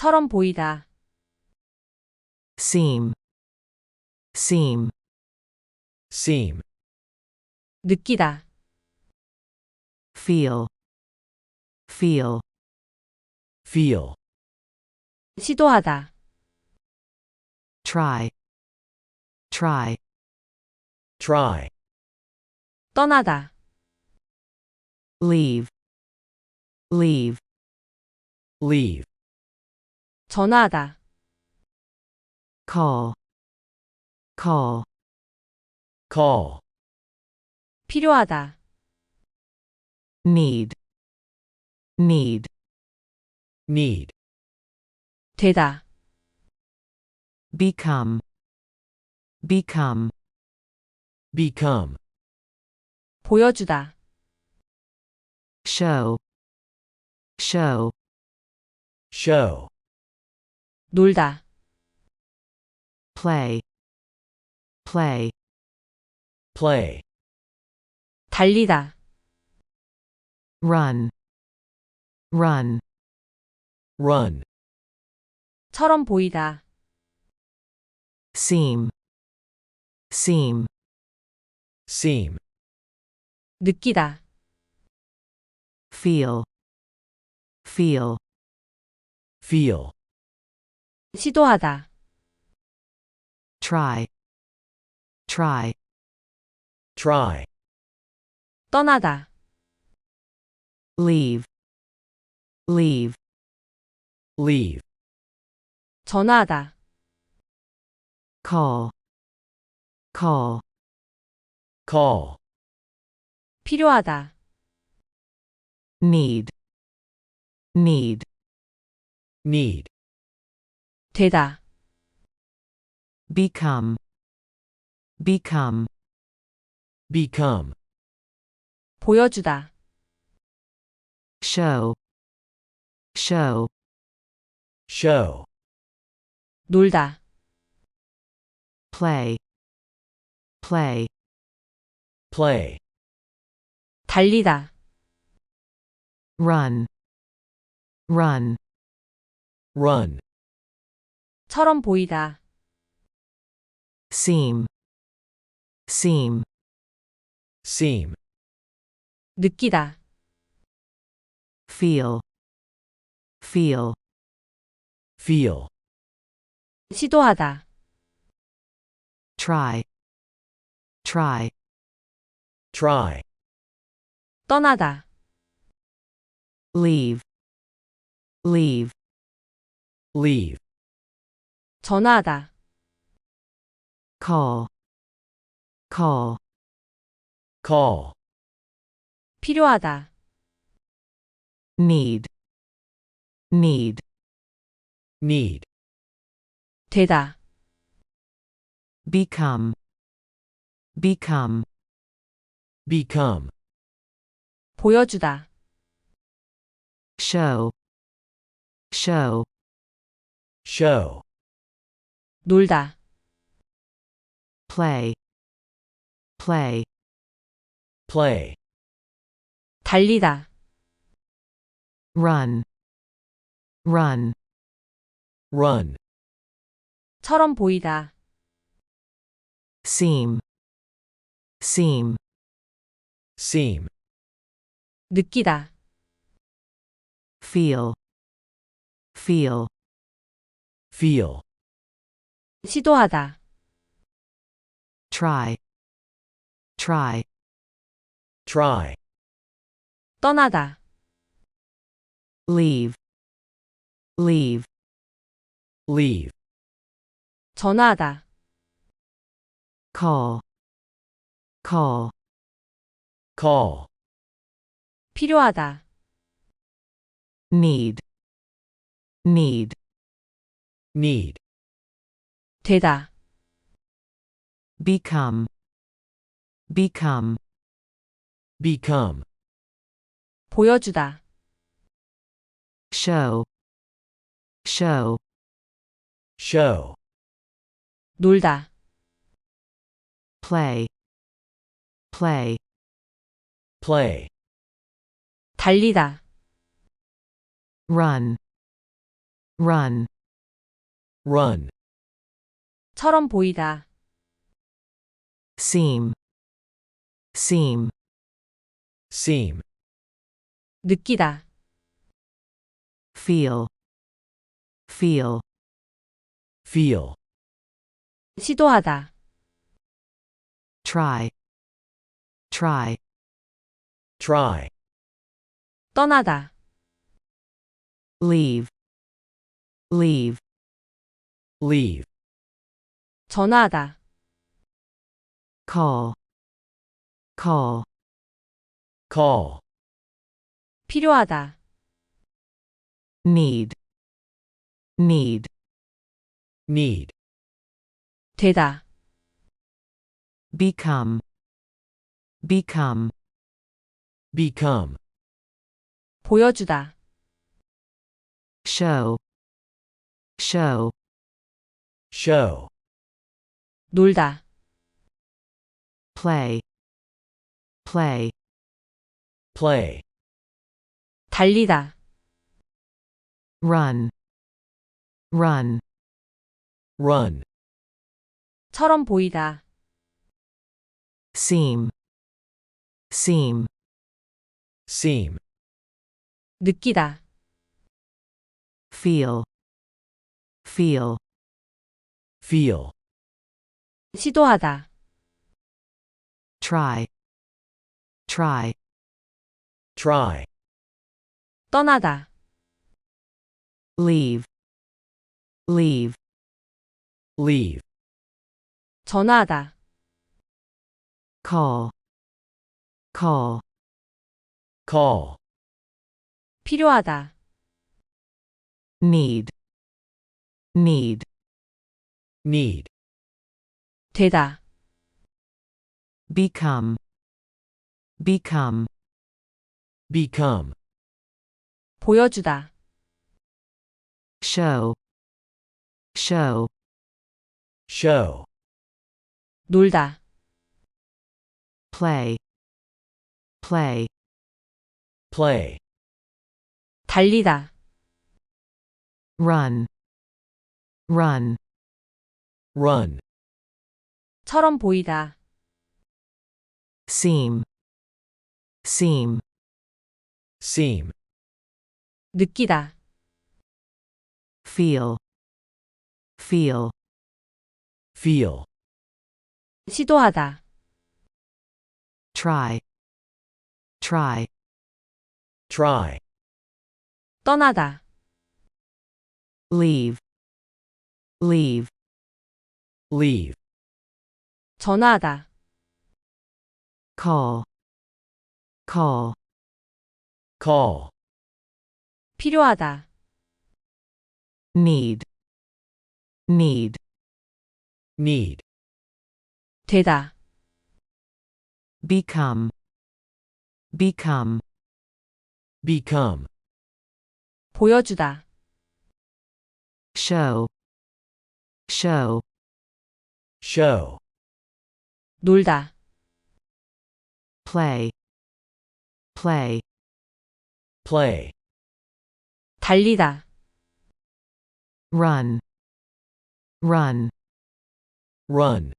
처럼 보이다. seem, seem, seem, 느끼다. feel, feel, feel, 시도하다. try, try, try, 떠나다. leave, leave, leave, 전화하다. call, call, call, 필요하다. need, need, need, 되다. become, become, become, 보여주다. show, show, show, 놀다. play, play, play, 달리다. run, run, run, 처럼 보이다. seem, seem, seem, 느끼다. feel, feel, feel, 시도하다. try, try, try, 떠나다. leave, leave, leave, 전화하다. call, call, call, 필요하다. need, need, need, 되다. become, become, become, 보여주다. show, show, show, 놀다. play, play, play, 달리다. run, run, run, 처럼 보이다. seem, seem, seem, 느끼다. feel, feel, feel, 시도하다. try, try, try, 떠나다. leave, leave, leave, 전화하다. call, call, call, 필요하다. need, need, need, 되다. become, become, become, 보여주다. show, show, show, 놀다. play, play, play, 달리다. run, run, run, 처럼 보이다. seem, seem, seem, 느끼다. feel, feel, feel, 시도하다. try, try, try, 떠나다. leave, leave, leave, 전화하다. call, call, call, 필요하다. need, need, need, 되다. become, become, become, 보여주다. show, show, show, 놀다. play, play, play, 달리다. run, run, run, 처럼 보이다. seem, seem, seem, 느끼다. feel, feel, feel, 시도하다. try, try, try, 떠나다. leave, leave, leave, 전화하다. call, call, call, 필요하다. need, need, need, 되다. become, become, become, 보여주다. show, show, show, 놀다. play, play, play, 달리다. run, run, run, 처럼 보이다. seem, seem, seem, 느끼다. feel, feel, feel, 시도하다. try, try, try, 떠나다. leave, leave, leave, 전화하다. call, call, call, 필요하다. need, need, need, 되다. become, become, become, 보여주다. show, show, show, 놀다. play, play, play, 달리다. run, run, run, 처럼 보이다. seem, seem, seem, 느끼다. feel, feel, feel, 시도하다. try, try, try, 떠나다. leave, leave, leave, 전화하다. call, call, call, 필요하다. need, need, need, 되다. become, become, become, 보여주다. show, show, show, 놀다. play, play, play, 달리다. run, run, run,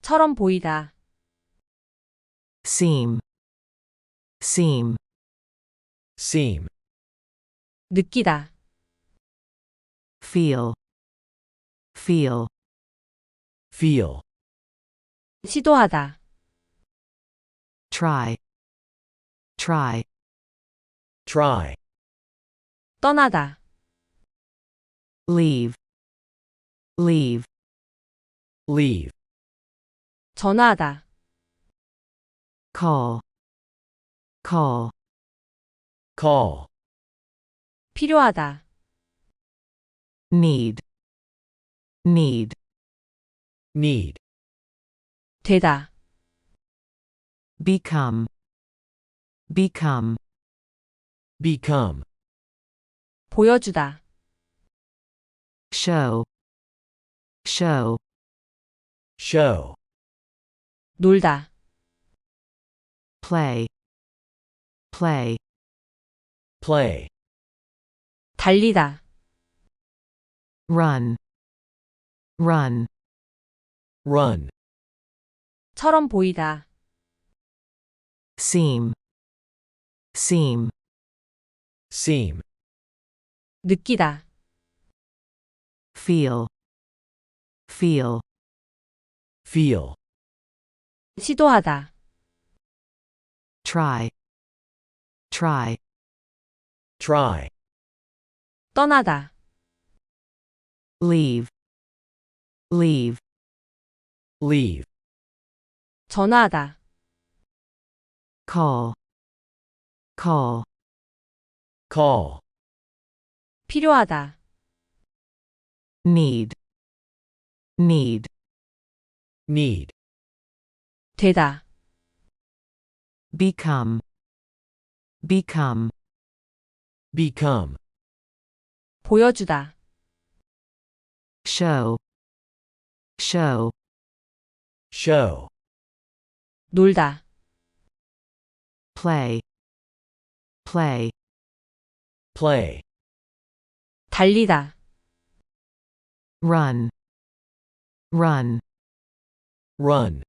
처럼 보이다. seem, seem, seem, 느끼다. feel, feel, feel, 시도하다. try, try, try, 떠나다. leave, leave, leave, 전화하다. call, call, call, 필요하다. need, need, need, 되다. become, become, become, 보여주다. show, show, show, 놀다. play, play, play, 달리다. run, run, run, 처럼 보이다. seem, seem, seem, 느끼다. feel, feel, feel, 시도하다. try, try, try, 떠나다. leave, leave, leave, 전화하다. call, call, call, 필요하다. need, need, need, 되다. become, become, become, 보여주다. show, show, show, 놀다. play, play, play, 달리다. run, run, run,